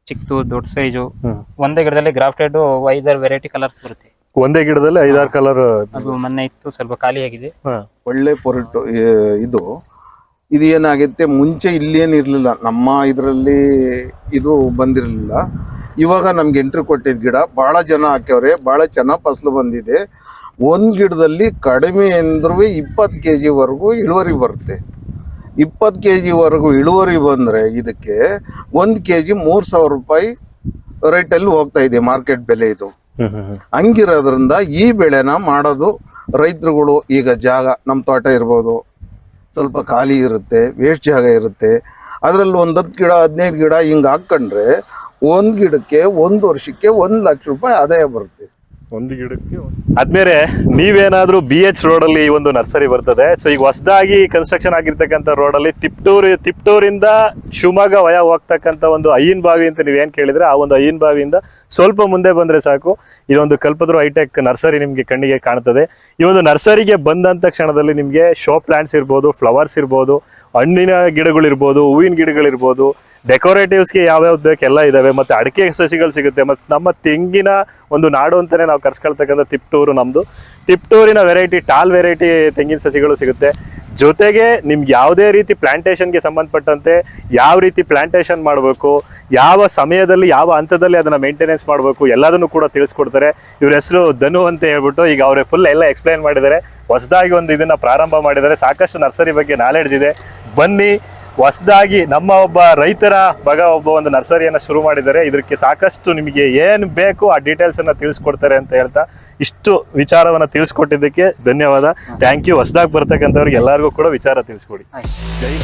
ಚಿಕ್ಕದು ದೊಡ್ಡ ಸೈಜು ಹ್ಮ್. ಒಂದೇ ಗಿಡದಲ್ಲಿ ಗ್ರಾಫ್ಟೆಡ್ ಐದಾರು ವೆರೈಟಿ ಕಲರ್ಸ್ ಬರುತ್ತೆ. ಒಂದೇ ಗಿಡದಲ್ಲಿ ಐದಾರು ಕಲರ್ ಅದು ಮೊನ್ನೆ ಇತ್ತು ಸ್ವಲ್ಪ ಖಾಲಿಯಾಗಿದೆ ಒಳ್ಳೆ ಪೊರಟು ಇದು. ಇದು ಏನಾಗುತ್ತೆ ಮುಂಚೆ ಇಲ್ಲಿ ಏನಿರಲಿಲ್ಲ ನಮ್ಮ ಇದರಲ್ಲಿ ಇದು ಬಂದಿರಲಿಲ್ಲ. ಇವಾಗ ನಮ್ಗೆ ಎಂಟ್ರಿ ಕೊಟ್ಟಿದ್ದ ಗಿಡ ಭಾಳ ಜನ ಹಾಕ್ಯವ್ರೆ ಭಾಳ ಚೆನ್ನಾಗಿ ಫಸಲು ಬಂದಿದೆ. ಒಂದು ಗಿಡದಲ್ಲಿ ಕಡಿಮೆ ಅಂದ್ರೂ ಇಪ್ಪತ್ತು ಕೆ ಜಿವರೆಗೂ ಇಳುವರಿ ಬರುತ್ತೆ. ಇಪ್ಪತ್ತು ಕೆ ಜಿವರೆಗೂ ಇಳುವರಿ ಬಂದರೆ ಇದಕ್ಕೆ ಒಂದು ಕೆ ಜಿ ಮೂರು ಸಾವಿರ ರೂಪಾಯಿ ರೇಟಲ್ಲಿ ಹೋಗ್ತಾ ಇದೆ ಮಾರ್ಕೆಟ್ ಬೆಲೆ ಇದು. ಹಂಗಿರೋದ್ರಿಂದ ಈ ಬೆಳೆನ ಮಾಡೋದು ರೈತರುಗಳು ಈಗ ಜಾಗ ನಮ್ಮ ತೋಟ ಇರ್ಬೋದು. ಸ್ವಲ್ಪ ಖಾಲಿ ಇರುತ್ತೆ ವೇಸ್ಟ್ ಜಾಗ ಇರುತ್ತೆ. ಅದರಲ್ಲಿ ಒಂದು ಹತ್ತು ಗಿಡ ಹದಿನೈದು ಗಿಡ ಹಿಂಗೆ ಹಾಕ್ಕೊಂಡ್ರೆ ಒಂದು ಗಿಡಕ್ಕೆ ಒಂದು ವರ್ಷಕ್ಕೆ ಒಂದು ಲಕ್ಷ ರೂಪಾಯಿ ಆದಾಯ ಬರುತ್ತೆ. ಒಂದು ಗಿಡಕ್ಕೆ ಅದ್ಮೇಲೆ ನೀವೇನಾದ್ರೂ ಬಿ ಎಚ್ ರೋಡ್ ಅಲ್ಲಿ ಈ ಒಂದು ನರ್ಸರಿ ಬರ್ತದೆ ಸೊ ಈಗ ಹೊಸದಾಗಿ ಕನ್ಸ್ಟ್ರಕ್ಷನ್ ಆಗಿರ್ತಕ್ಕಂಥ ರೋಡ್ ಅಲ್ಲಿ ತಿಪ್ಟೂರ್, ತಿಪ್ಟೂರಿಂದ ಶಿವಮೊಗ್ಗ ವಯ ಹೋಗ್ತಕ್ಕಂಥ ಒಂದು ಅಯ್ಯನ್ ಬಾವಿ ಅಂತ ನೀವೇನ್ ಕೇಳಿದ್ರೆ, ಆ ಒಂದು ಅಯ್ಯನ್ ಬಾವಿಯಿಂದ ಸ್ವಲ್ಪ ಮುಂದೆ ಬಂದ್ರೆ ಸಾಕು. ಇದೊಂದು ಕಲ್ಪದ್ರು ಹೈಟೆಕ್ ನರ್ಸರಿ ನಿಮ್ಗೆ ಕಣ್ಣಿಗೆ ಕಾಣ್ತದೆ. ಈ ಒಂದು ನರ್ಸರಿಗೆ ಬಂದಂತ ಕ್ಷಣದಲ್ಲಿ ನಿಮ್ಗೆ ಶೋ ಪ್ಲಾಂಟ್ಸ್ ಇರ್ಬೋದು, ಫ್ಲವರ್ಸ್ ಇರ್ಬೋದು, ಹಣ್ಣಿನ ಗಿಡಗಳಿರ್ಬೋದು, ಹೂವಿನ ಗಿಡಗಳಿರ್ಬೋದು ಡೆಕೋರೇಟಿವ್ಸ್ಗೆ ಯಾವ್ಯಾವ್ದು ಬೇಕು ಎಲ್ಲ ಇದಾವೆ, ಮತ್ತೆ ಅಡಿಕೆ ಸಸಿಗಳು ಸಿಗುತ್ತೆ, ಮತ್ತೆ ನಮ್ಮ ತೆಂಗಿನ ಒಂದು ನಾಡು ಅಂತಲೇ ನಾವು ಕರ್ಸ್ಕೊಳ್ತಕ್ಕಂಥ ತಿಪ್ಟೂರು ನಮ್ದು. ತಿಪ್ಟೂರಿನ ವೆರೈಟಿ ಟಾಲ್ ವೆರೈಟಿ ತೆಂಗಿನ ಸಸಿಗಳು ಸಿಗುತ್ತೆ. ಜೊತೆಗೆ ನಿಮ್ಗೆ ಯಾವುದೇ ರೀತಿ ಪ್ಲಾಂಟೇಶನ್ಗೆ ಸಂಬಂಧಪಟ್ಟಂತೆ ಯಾವ ರೀತಿ ಪ್ಲ್ಯಾಂಟೇಷನ್ ಮಾಡಬೇಕು, ಯಾವ ಸಮಯದಲ್ಲಿ, ಯಾವ ಹಂತದಲ್ಲಿ ಅದನ್ನ ಮೇಂಟೆನೆನ್ಸ್ ಮಾಡಬೇಕು, ಎಲ್ಲದನ್ನು ಕೂಡ ತಿಳಿಸ್ಕೊಡ್ತಾರೆ. ಇವ್ರ ಹೆಸರು ಧನು ಅಂತ ಹೇಳ್ಬಿಟ್ಟು ಈಗ ಅವರೇ ಫುಲ್ ಎಲ್ಲ ಎಕ್ಸ್ಪ್ಲೈನ್ ಮಾಡಿದ್ದಾರೆ. ಹೊಸದಾಗಿ ಒಂದು ಇದನ್ನು ಪ್ರಾರಂಭ ಮಾಡಿದ್ದಾರೆ. ಸಾಕಷ್ಟು ನರ್ಸರಿ ಬಗ್ಗೆ ನಾಲೆಡ್ಜ್ ಇದೆ. ಬನ್ನಿ ಹೊಸದಾಗಿ ನಮ್ಮ ಒಬ್ಬ ರೈತರ ಬಗ ಒಬ್ಬ ಒಂದು ನರ್ಸರಿಯನ್ನು ಶುರು ಮಾಡಿದ್ದಾರೆ. ಇದಕ್ಕೆ ಸಾಕಷ್ಟು ನಿಮಗೆ ಏನು ಬೇಕು ಆ ಡೀಟೇಲ್ಸ್ ಅನ್ನ ತಿಳಿಸ್ಕೊಡ್ತಾರೆ ಅಂತ ಹೇಳ್ತಾ ಇಷ್ಟು ವಿಚಾರವನ್ನ ತಿಳಿಸ್ಕೊಟ್ಟಿದ್ದಕ್ಕೆ ಧನ್ಯವಾದ. ಥ್ಯಾಂಕ್ ಯು ಹೊಸದಾಗಿ ಬರ್ತಕ್ಕಂಥವ್ರಿಗೆ ಎಲ್ಲರಿಗೂ ಕೂಡ ವಿಚಾರ ತಿಳಿಸ್ಕೊಡಿ. ಜೈ